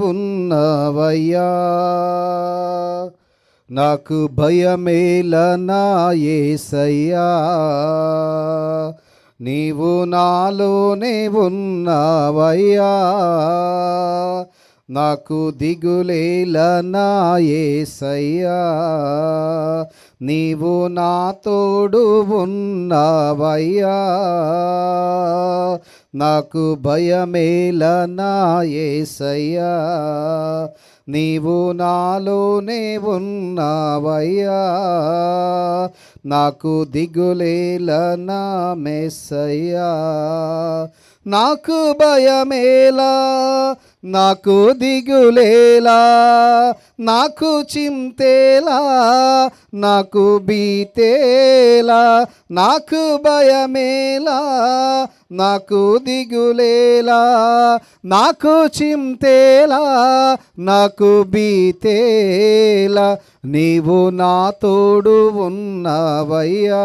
ఉన్నావయ్యా. నాకు భయమేల నా యేసయ్యా నీవు నాలోనే ఉన్నావయ్యా. నాకు దిగులేల నా యేసయ్యా నీవు నా తోడు ఉన్నావయ్యా. నాకు భయమేలనాయే నా యేసయ్యా నీవు నాలోనే ఉన్నావయ్యా. నాకు దిగులేలనా నా మెస్సయ్యా నాకు భయమేలా నాకు దిగులేలా నాకు చింతేలా నాకు బీతేలా నాకు భయమేలా నాకు దిగులేలా. నాకు చింతేలా నాకు బీతేలా నీవు నా తోడు ఉన్నవయ్యా.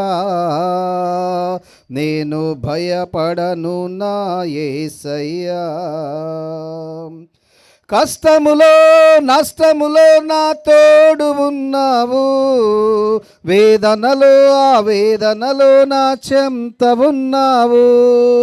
నేను భయపడను నా ఏసయ్యా. కష్టములో నష్టములో నా తోడు ఉన్నావు. వేదనలో ఆ వేదనలో నా చెంత ఉన్నావు.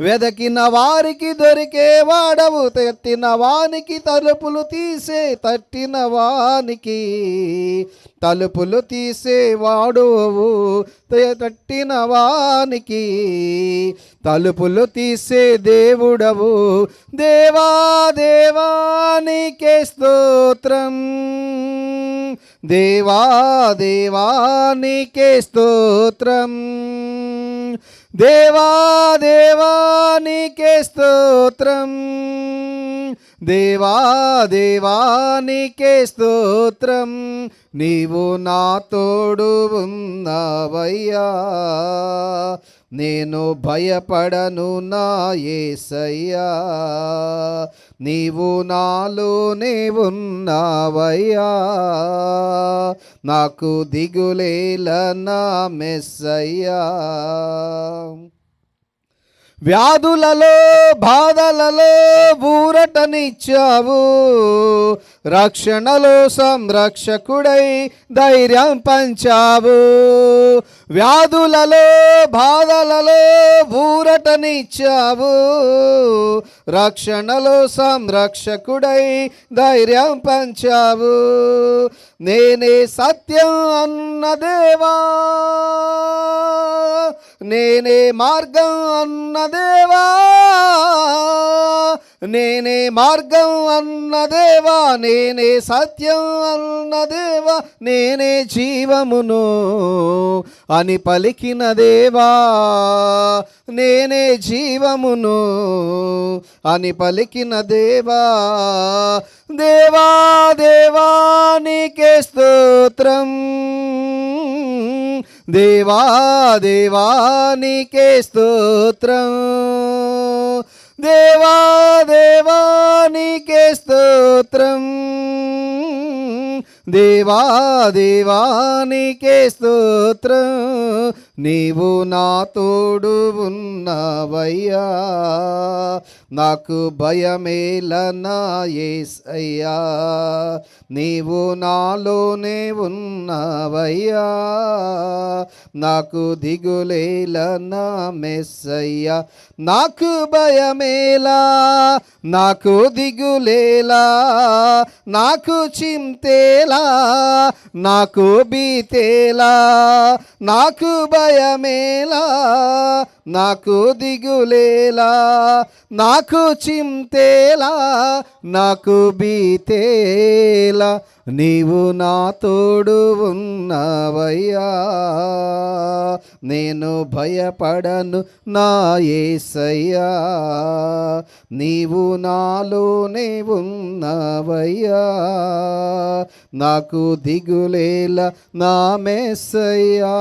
వెదకిన వారికి దొరికే వాడవు తట్టిన వానికి తలుపులు తీసే తట్టిన వానికి తలుపులు తీసేవాడువు తట్టిన వానికి తలుపులు తీసే దేవుడవు. దేవా దేవానికే స్తోత్రం. దేవా దేవానికే స్తోత్రం. దేవా దేవానికే స్తోత్రం. దేవా దేవానికే స్తోత్రం. నీవు నా తోడు ఉన్నావయ్యా. నేను భయపడను నా ఏసయ్యా. నీవు నాలోనే ఉన్నావయ్యా నాకు దిగులేల నా మెస్సయ్యా. వ్యాధులలో బాధలలో ఊరటనిచ్చావు. రక్షణలో సంరక్షకుడై ధైర్యం పంచావు. వ్యాధులలో బాధలలో ఊరటనిచ్చావు. రక్షణలో సంరక్షకుడై ధైర్యం పంచావు. నేనే సత్యం అన్న దేవా. నేనే మార్గం అన్న దేవా. నేనే మార్గం అన్న దేవా నేనే సత్యం అన్న దేవా నేనే జీవమును అని పలికిన దేవా నేనే జీవమును అని పలికిన దేవా. దేవా దేవా నీకే స్తోత్రం. దేవా దేవా నీకే స్తోత్రం. देवा देवानिके स्तोत्रम्। దేవా దేవానికే స్తోత్రం. నీవు నా తోడు ఉన్నవయ్యా. నాకు భయమేల నా యేసయ్యా నీవు నాలోనే ఉన్నవయ్యా. నాకు దిగులేల నా మెస్సయ్యా. నాకు భయమేలా? నాకు దిగులేలా? నాకు చింతేలా? నాకు బీతేలా నాకు భయమేలా నాకు దిగులేలా నాకు చింతేలా నాకు బీతేలా నీవు నా తోడు ఉన్నవయ్యా. నేను భయపడను నా ఏసయ్యా. నీవు నాలోనే ఉన్నవయ్యా. నాకు దిగులేలా నా మేసయ్యా.